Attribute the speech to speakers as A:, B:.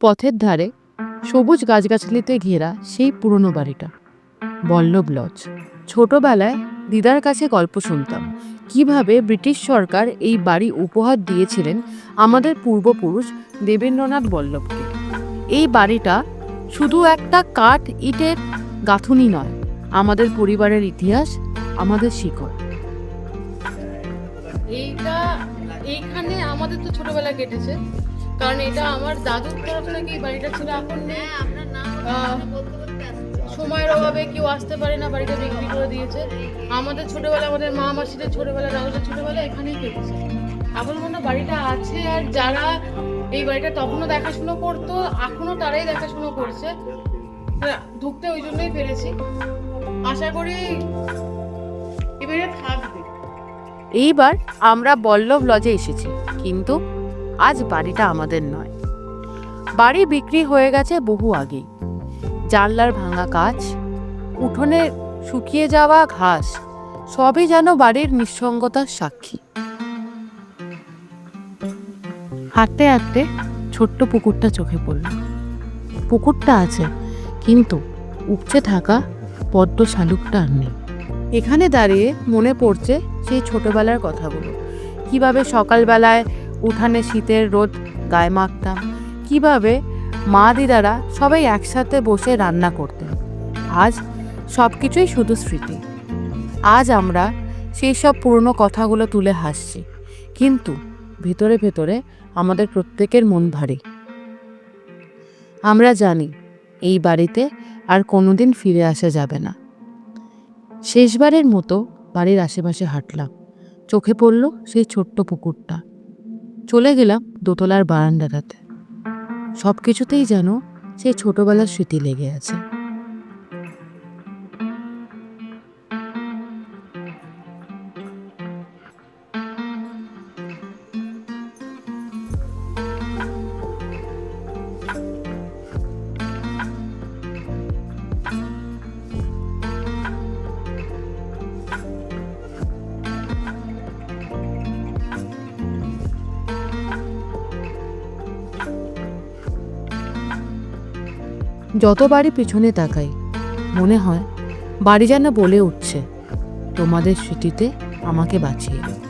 A: পথের ধারে সবুজ গাছগাছালিতে ঘেরা সেই পুরনো বাড়িটা। বল্লভ লজ। ছোটবেলায় দিদার কাছে গল্প শুনতাম, কীভাবে ব্রিটিশ সরকার এই বাড়ি উপহার দিয়েছিলেন আমাদের পূর্বপুরুষ দেবেন্দ্রনাথ বল্লভকে। এই বাড়িটা শুধু একটা কাঠ ইটের গাঁথুনি নয়, আমাদের পরিবারের ইতিহাস, আমাদের শিকড়।
B: এইটা এইখানে আমাদের তো ছোটবেলা কেটেছে। কারণ এটা আমার দাদুর তরফ থেকে এই বাড়িটা ছিল এখন আহ, সময়ের অভাবে কেউ আসতে পারে না বাড়িটা বিক্রি করে দিয়েছে। আমাদের ছোটবেলা আমাদের মা মাসিদের ছোটবেলা দাদুদের ছোটবেলা এখানেই কেটেছে। এখন মনে হয় বাড়িটা আছে আর যারা এই বাড়িটা তখনও দেখাশুনো করতো এখনও তারাই দেখাশুনো করছে। হ্যাঁ, ঢুকতে ওই জন্যই পেরেছি। আশা করি এবারে থাকবে।
A: এইবার আমরা বল্লভ লজে এসেছি, কিন্তু আজ বাড়িটা আমাদের নয়। বাড়ি বিক্রি হয়ে গেছে বহু আগেই। জানলার ভাঙা কাচ, উঠোনে শুকিয়ে যাওয়া ঘাস, সবই যেন বাড়ির নিঃসঙ্গতার সাক্ষী। হাঁটতে হাঁটতে ছোট্ট পুকুরটা চোখে পড়ল। পুকুরটা আছে, কিন্তু উপচে থাকা পদ্ম শালুকটা আর নেই। এখানে দাঁড়িয়ে মনে পড়ছে সেই ছোটবেলার কথাগুলো। কীভাবে সকালবেলায় উঠানে শীতের রোদ গায়ে মাখতাম, কীভাবে মা দিদারা সবাই একসাথে বসে রান্না করতেন। আজ সব কিছুই শুধু স্মৃতি। আজ আমরা সেই সব পুরনো কথাগুলো তুলে হাসছি, কিন্তু ভেতরে ভেতরে আমাদের প্রত্যেকের মন ভারী। আমরা জানি এই বাড়িতে আর কোনোদিন ফিরে আসা যাবে না। শেষবারের মতো বাড়ির আশেপাশে হাঁটলাম। চোখে পড়ল সেই ছোট্ট পুকুরটা। চলে গেলাম দোতলার বারান্দাটাতে। সব কিছুতেই যেন সেই ছোটবেলার স্মৃতি লেগে আছে। যতবারই পিছনে তাকাই মনে হয় বাড়ি যেন বলে উঠছে তোমাদের স্মৃতিতে আমাকে বাঁচিয়ে।